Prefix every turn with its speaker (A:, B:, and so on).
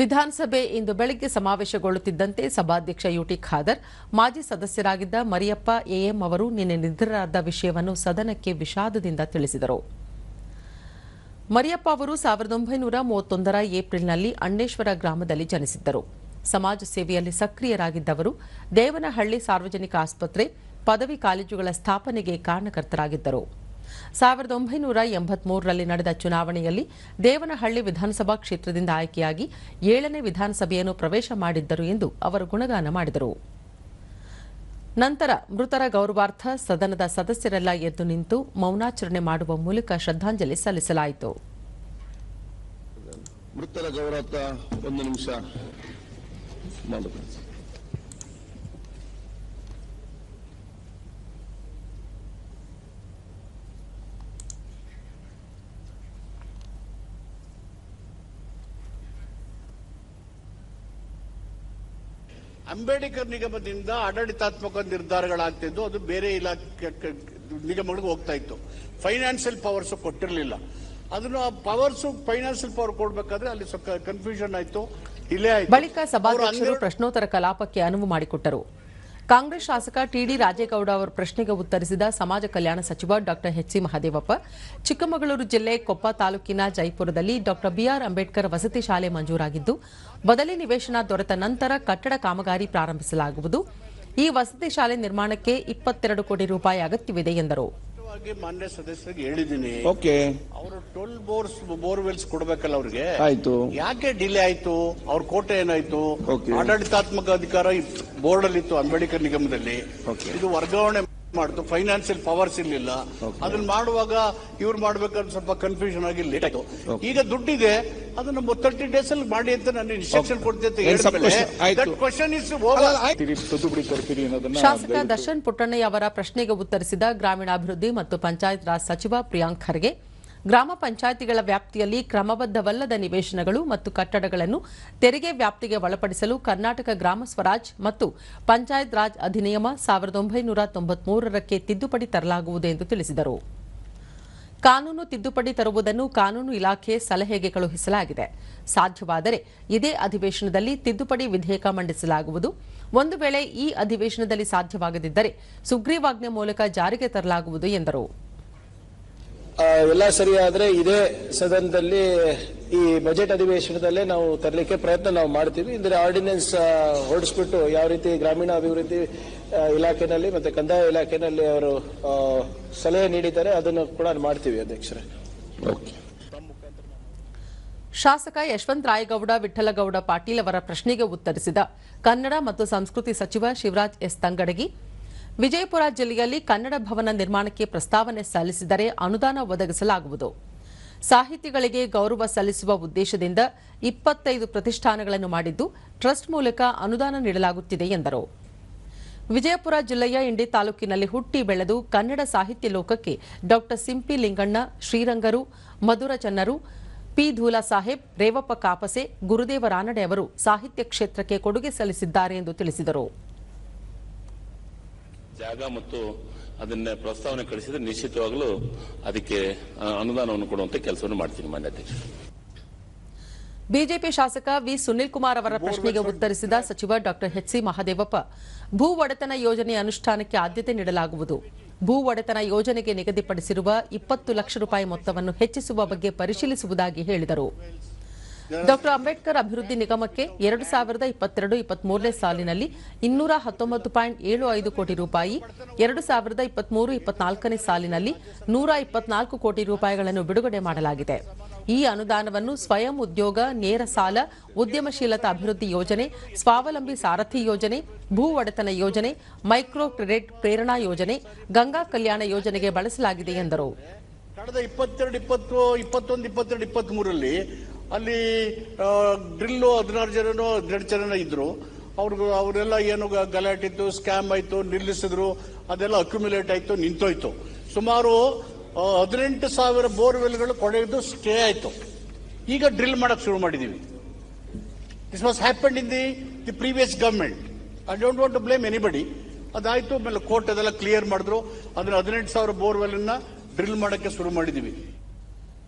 A: ವಿಧಾನಸಭೆ ಇಂದು ಬೆಳಗ್ಗೆ ಸಮಾವೇಶಗೊಳ್ಳುತ್ತಿದ್ದಂತೆ ಸಭಾಧ್ಯಕ್ಷ ಯುಟಿ ಖಾದರ್, ಮಾಜಿ ಸದಸ್ಯರಾಗಿದ್ದ ಮರಿಯಪ್ಪ ಎಎಂ ಅವರು ನಿನ್ನೆ ನಿಧನರಾದ ವಿಷಯವನ್ನು ಸದನಕ್ಕೆ ವಿಷಾದದಿಂದ ತಿಳಿಸಿದರು. ಮರಿಯಪ್ಪ ಅವರು ಸಾವಿರದ ಒಂಬೈನೂರ ಮೂವತ್ತೊಂದರ ಏಪ್ರಿಲ್ನಲ್ಲಿ ಅಣ್ಣೇಶ್ವರ ಗ್ರಾಮದಲ್ಲಿ ಜನಿಸಿದ್ದರು. ಸಮಾಜ ಸೇವೆಯಲ್ಲಿ ಸಕ್ರಿಯರಾಗಿದ್ದವರು ದೇವನಹಳ್ಳಿ ಸಾರ್ವಜನಿಕ ಆಸ್ಪತ್ರೆ, ಪದವಿ ಕಾಲೇಜುಗಳ ಸ್ಥಾಪನೆಗೆ ಕಾರಣಕರ್ತರಾಗಿದ್ದರು. ಸಾವಿರದ ಒಂಬೈನೂರ ಎಂಬತ್ಮೂರರಲ್ಲಿ ನಡೆದ ಚುನಾವಣೆಯಲ್ಲಿ ದೇವನಹಳ್ಳಿ ವಿಧಾನಸಭಾ ಕ್ಷೇತ್ರದಿಂದ ಆಯ್ಕೆಯಾಗಿ ಏಳನೇ ವಿಧಾನಸಭೆಯನ್ನು ಪ್ರವೇಶ ಮಾಡಿದ್ದರು ಎಂದು ಅವರು ಗುಣಗಾನ ಮಾಡಿದರು. ನಂತರ ಮೃತರ ಗೌರವಾರ್ಥ ಸದನದ ಸದಸ್ಯರೆಲ್ಲ ಎದ್ದು ನಿಂತು ಮೌನಾಚರಣೆ ಮಾಡುವ ಮೂಲಕ ಶ್ರದ್ಧಾಂಜಲಿ ಸಲ್ಲಿಸಲಾಯಿತು.
B: ಮೃತರ ಗೌರವಾರ್ಥ ಒಂದು ನಿಮಿಷ.
C: ಅಂಬೇಡ್ಕರ್ ನಿಗಮದಿಂದ ಆಡಳಿತಾತ್ಮಕ ನಿರ್ಧಾರಗಳಾಗ್ತಿದ್ದು ಅದು ಬೇರೆ ಇಲಾಖೆ ನಿಗಮಗಳಿಗೆ ಹೋಗ್ತಾ ಇತ್ತು. ಫೈನಾನ್ಷಿಯಲ್ ಪವರ್ಸ್ ಕೊಟ್ಟಿರಲಿಲ್ಲ. ಅದನ್ನು ಪವರ್ಸ್ ಫೈನಾನ್ಷಿಯಲ್ ಪವರ್ ಕೊಡ್ಬೇಕಾದ್ರೆ ಅಲ್ಲಿ ಸ್ವಲ್ಪ ಕನ್ಫ್ಯೂಷನ್ ಆಯ್ತು ಇಲ್ಲೇ ಆಯ್ತು.
A: ಬಳಿಕ ಸಭಾಧ್ಯಕ್ಷರು ಪ್ರಶ್ನೋತ್ತರ ಕಲಾಪಕ್ಕೆ ಅನುವು ಮಾಡಿಕೊಟ್ಟರು. ಕಾಂಗ್ರೆಸ್ ಶಾಸಕ ಟಿಡಿ ರಾಜೇಗೌಡ ಅವರ ಪ್ರಶ್ನೆಗೆ ಉತ್ತರಿಸಿದ ಸಮಾಜ ಕಲ್ಯಾಣ ಸಚಿವ ಡಾಕ್ಟರ್ ಎಚ್ಸಿ ಮಹದೇವಪ್ಪ, ಚಿಕ್ಕಮಗಳೂರು ಜಿಲ್ಲೆ ಕೊಪ್ಪ ತಾಲೂಕಿನ ಜೈಪುರದಲ್ಲಿ ಡಾಕ್ಟರ್ ಬಿಆರ್ ಅಂಬೇಡ್ಕರ್ ವಸತಿ ಶಾಲೆ ಮಂಜೂರಾಗಿದ್ದು, ಬದಲಿ ನಿವೇಶನ ದೊರೆತ ನಂತರ ಕಟ್ಟಡ ಕಾಮಗಾರಿ ಪ್ರಾರಂಭಿಸಲಾಗುವುದು. ಈ ವಸತಿ ಶಾಲೆ ನಿರ್ಮಾಣಕ್ಕೆ ಇಪ್ಪತ್ತೆರಡು ಕೋಟಿ ರೂಪಾಯಿ ಅಗತ್ಯವಿದೆ ಎಂದರು.
C: ಸ್ಪಷ್ಟವಾಗಿ ಮಾನ್ಯ ಸದಸ್ಯರಿಗೆ ಹೇಳಿದ್ದೀನಿ.
B: ಓಕೆ
C: ಅವರು ಟೋಲ್ ಬೋರ್ಸ್ ಬೋರ್ವೆಲ್ಸ್ ಕೊಡ್ಬೇಕಲ್ಲ ಅವ್ರಿಗೆ?
B: ಆಯ್ತು.
C: ಯಾಕೆ ಡಿಲೇ ಆಯ್ತು? ಅವ್ರ ಕೋಟೆ ಏನಾಯ್ತು?
B: Okay.
C: ಆಡಳಿತಾತ್ಮಕ ಅಧಿಕಾರ ಬೋರ್ಡ್ ಅಲ್ಲಿ ಇತ್ತು ಅಂಬೇಡ್ಕರ್ ನಿಗಮದಲ್ಲಿ.
B: Okay.
C: ಇದು ವರ್ಗಾವಣೆ ಮಾಡ್ತು. ಫೈನಾನ್ಸಿಯಲ್ ಪವರ್ಸ್ ಇರ್ಲಿಲ್ಲ. ಅದನ್ನ ಮಾಡುವಾಗ ಇವ್ರು ಮಾಡ್ಬೇಕಂತ ಸ್ವಲ್ಪ ಕನ್ಫ್ಯೂಷನ್ ಆಗಿ ಲೇಟ್ ಆಯ್ತು. ಈಗ ದುಡ್ಡಿದೆ ಅದನ್ನ ತರ್ಟಿ ಡೇಸ್ ಅಲ್ಲಿ ಮಾಡಿ ಅಂತ ನಾನು ಇನ್ಸ್ಟ್ರಕ್ಷನ್ ಕೊಡ್ತೀನಿ
A: ಶಾಸಕ ದರ್ಶನ್ ಪುಟ್ಟಣ್ಣಯ್ಯ ಅವರ ಪ್ರಶ್ನೆಗೆ ಉತ್ತರಿಸಿದ ಗ್ರಾಮೀಣಾಭಿವೃದ್ಧಿ ಮತ್ತು ಪಂಚಾಯತ್ ರಾಜ್ ಸಚಿವ ಪ್ರಿಯಾಂಕ್ ಖರ್ಗೆ. ಗ್ರಾಮ ಪಂಚಾಯಿತಿಗಳ ವ್ಯಾಪ್ತಿಯಲ್ಲಿ ಕ್ರಮಬದ್ಧವಲ್ಲದ ನಿವೇಶನಗಳು ಮತ್ತು ಕಟ್ಟಡಗಳನ್ನು ತೆರಿಗೆ ವ್ಯಾಪ್ತಿಗೆ ಒಳಪಡಿಸಲು ಕರ್ನಾಟಕ ಗ್ರಾಮ ಸ್ವರಾಜ್ ಮತ್ತು ಪಂಚಾಯತ್ ರಾಜ್ ಅಧಿನಿಯಮ ಸಾವಿರದ ಒಂಬೈನೂರ ತಿದ್ದುಪಡಿ ತರಲಾಗುವುದು ಎಂದು ತಿಳಿಸಿದರು. ಕಾನೂನು ತಿದ್ದುಪಡಿ ತರುವುದನ್ನು ಕಾನೂನು ಇಲಾಖೆ ಸಲಹೆಗೆ ಕಳುಹಿಸಲಾಗಿದೆ. ಸಾಧ್ಯವಾದರೆ ಇದೇ ಅಧಿವೇಶನದಲ್ಲಿ ತಿದ್ದುಪಡಿ ವಿಧೇಯಕ ಮಂಡಿಸಲಾಗುವುದು. ಒಂದು ವೇಳೆ ಈ ಅಧಿವೇಶನದಲ್ಲಿ ಸಾಧ್ಯವಾಗದಿದ್ದರೆ ಸುಗ್ರೀವಾಜ್ಞೆ ಮೂಲಕ ಜಾರಿಗೆ ತರಲಾಗುವುದು ಎಂದರು.
D: ಎಲ್ಲ ಸರಿಯಾದರೆ ಆದ್ರೆ ಇದೇ ಸದನದಲ್ಲಿ ಈ ಬಜೆಟ್ ಅಧಿವೇಶನದಲ್ಲೇ ನಾವು ತರಲಿಕ್ಕೆ ಪ್ರಯತ್ನ ನಾವು ಮಾಡ್ತೀವಿ. ಇದರ ಆರ್ಡಿನೆನ್ಸ್ ಹೊರಡಿಸ್ಬಿಟ್ಟು ಯಾವ ರೀತಿ ಗ್ರಾಮೀಣ ಅಭಿವೃದ್ಧಿ ಇಲಾಖೆನಲ್ಲಿ ಮತ್ತೆ ಕಂದಾಯ ಇಲಾಖೆನಲ್ಲಿ ಅವರು ಸಲಹೆ ನೀಡಿದ್ದಾರೆ ಅದನ್ನು ಕೂಡ ಮಾಡ್ತೀವಿ ಅಧ್ಯಕ್ಷರೇ.
B: ಓಕೆ.
A: ಶಾಸಕ ಯಶವಂತ ರಾಯಗೌಡ ವಿಠಲಗೌಡ ಪಾಟೀಲ್ ಅವರ ಪ್ರಶ್ನೆಗೆ ಉತ್ತರಿಸಿದ ಕನ್ನಡ ಮತ್ತು ಸಂಸ್ಕೃತಿ ಸಚಿವ ಶಿವರಾಜ್ ಎಸ್ ತಂಗಡಗಿ ವಿಜಯಪುರ ಜಿಲ್ಲೆಯಲ್ಲಿ ಕನ್ನಡ ಭವನ ನಿರ್ಮಾಣಕ್ಕೆ ಪ್ರಸ್ತಾವನೆ ಸಲ್ಲಿಸಿದರೆ ಅನುದಾನ ಒದಗಿಸಲಾಗುವುದು. ಸಾಹಿತಿಗಳಿಗೆ ಗೌರವ ಸಲ್ಲಿಸುವ ಉದ್ದೇಶದಿಂದ ಇಪ್ಪತ್ತೈದು ಪ್ರತಿಷ್ಠಾನಗಳನ್ನು ಮಾಡಿದ್ದು, ಟ್ರಸ್ಟ್ ಮೂಲಕ ಅನುದಾನ ನೀಡಲಾಗುತ್ತಿದೆ ಎಂದರು. ವಿಜಯಪುರ ಜಿಲ್ಲೆಯ ಇಂಡಿ ತಾಲೂಕಿನಲ್ಲಿ ಹುಟ್ಟಿ ಬೆಳೆದು ಕನ್ನಡ ಸಾಹಿತ್ಯ ಲೋಕಕ್ಕೆ ಡಾಕ್ಟರ್ ಸಿಂಪಿ ಲಿಂಗಣ್ಣ, ಶ್ರೀರಂಗರು, ಮಧುರ ಚನ್ನರು, ಪಿ. ಧೂಲಾ ಸಾಹೇಬ್, ರೇವಪ್ಪ ಕಾಪಸೆ, ಗುರುದೇವ ರಾನಡೆ ಅವರು ಸಾಹಿತ್ಯ ಕ್ಷೇತ್ರಕ್ಕೆ ಕೊಡುಗೆ ಸಲ್ಲಿಸಿದ್ದಾರೆ ಎಂದು ತಿಳಿಸಿದರು.
E: ಜಾಗ ಮತ್ತು ಅದನ್ನ ಪ್ರಸ್ತಾವನೆ ಕಳಿಸಿದ್ರೆ ನಿಶ್ಚಿತವಾಗಲೂ ಅದಕ್ಕೆ ಅನುದಾನವನ್ನು ಕೊಡುವಂತ ಕೆಲಸವನ್ನು ಮಾಡ್ತೀನಿ ಮಾನ್ಯ ಅಧ್ಯಕ್ಷ.
A: ಬಿಜೆಪಿ ಶಾಸಕ ವಿ ಸುನಿಲ್ ಕುಮಾರ್ ಅವರ ಪ್ರಶ್ನೆಗೆ ಉತ್ತರಿಸಿದ ಸಚಿವ ಡಾಕ್ಟರ್ ಎಚ್ಸಿ ಮಹಾದೇವಪ್ಪ, ಭೂ ಒಡೆತನ ಯೋಜನೆ ಅನುಷ್ಠಾನಕ್ಕೆ ಆದ್ಯತೆ ನೀಡಲಾಗುವುದು. ಭೂ ಒಡೆತನ ಯೋಜನೆಗೆ ನಿಗದಿಪಡಿಸಿರುವ ಇಪ್ಪತ್ತು ಲಕ್ಷ ರೂಪಾಯಿ ಮೊತ್ತವನ್ನು ಹೆಚ್ಚಿಸುವ ಬಗ್ಗೆ ಪರಿಶೀಲಿಸುವುದಾಗಿ ಹೇಳಿದರು. ಡಾಕ್ಟರ್ ಅಂಬೇಡ್ಕರ್ ಅಭಿವೃದ್ಧಿ ನಿಗಮಕ್ಕೆ ಎರಡು ಸಾವಿರದ ಇಪ್ಪತ್ತೆರಡು ಇಪ್ಪತ್ಮೂರನೇ ಸಾಲಿನಲ್ಲಿ ಇನ್ನೂರ ಹತ್ತೊಂಬತ್ತು ಪಾಯಿಂಟ್ ಏಳು ಐದು ಕೋಟಿ ರೂಪಾಯಿ, ಎರಡು ಸಾವಿರದ ಇಪ್ಪತ್ಮೂರು ಇಪ್ಪತ್ನಾಲ್ಕನೇ ಸಾಲಿನಲ್ಲಿ ನೂರ ಇಪ್ಪತ್ನಾಲ್ಕು ಕೋಟಿ ರೂಪಾಯಿಗಳನ್ನು ಬಿಡುಗಡೆ ಮಾಡಲಾಗಿದೆ. ಈ ಅನುದಾನವನ್ನು ಸ್ವಯಂ ಉದ್ಯೋಗ, ನೇರ ಸಾಲ, ಉದ್ಯಮಶೀಲತಾ ಅಭಿವೃದ್ಧಿ ಯೋಜನೆ, ಸ್ವಾವಲಂಬಿ ಸಾರಥಿ ಯೋಜನೆ, ಭೂ ಒಡೆತನ ಯೋಜನೆ, ಮೈಕ್ರೋ ಕ್ರೆಡಿಟ್ ಪ್ರೇರಣಾ ಯೋಜನೆ, ಗಂಗಾ ಕಲ್ಯಾಣ ಯೋಜನೆಗೆ ಬಳಸಲಾಗಿದೆ ಎಂದರು.
C: ಕಳೆದ ಇಪ್ಪತ್ತೆರಡು, ಇಪ್ಪತ್ತು, ಇಪ್ಪತ್ತೊಂದು, ಇಪ್ಪತ್ತೆರಡು ಇಪ್ಪತ್ತ್ ಮೂರಲ್ಲಿ ಅಲ್ಲಿ ಡ್ರಿಲ್ಲು ಹದಿನಾರು ಜನನೋ ಹದಿನೆಂಟು ಜನ ಇದ್ರು. ಅವ್ರಿಗೆ, ಅವರೆಲ್ಲ ಏನು ಗಲಾಟ್ ಇತ್ತು, ಸ್ಕ್ಯಾಮ್ ಆಯ್ತು, ನಿಲ್ಲಿಸಿದ್ರು, ಅದೆಲ್ಲ ಅಕ್ಯುಮುಲೇಟ್ ಆಯ್ತು, ನಿಂತೋಯ್ತು. ಸುಮಾರು ಹದಿನೆಂಟು ಸಾವಿರ ಬೋರ್ವೆಲ್ಗಳು ಕೊಡೆದು ಸ್ಟೇ ಆಯ್ತು. ಈಗ ಡ್ರಿಲ್ ಮಾಡೋಕೆ ಶುರು ಮಾಡಿದೀವಿ. This was happen in the the previous government I don't want to blame anybody ಅದಾಯಿತು, ಆಮೇಲೆ ಕೋರ್ಟ್ ಅದೆಲ್ಲ ಕ್ಲಿಯರ್ ಮಾಡಿದ್ರು. ಅದನ್ನ ಹದಿನೆಂಟು ಸಾವಿರ ಬೋರ್ವೆಲ್ ಅನ್ನ ಡ್ರಿಲ್ ಮಾಡೋಕ್ಕೆ ಶುರು ಮಾಡಿದೀವಿ.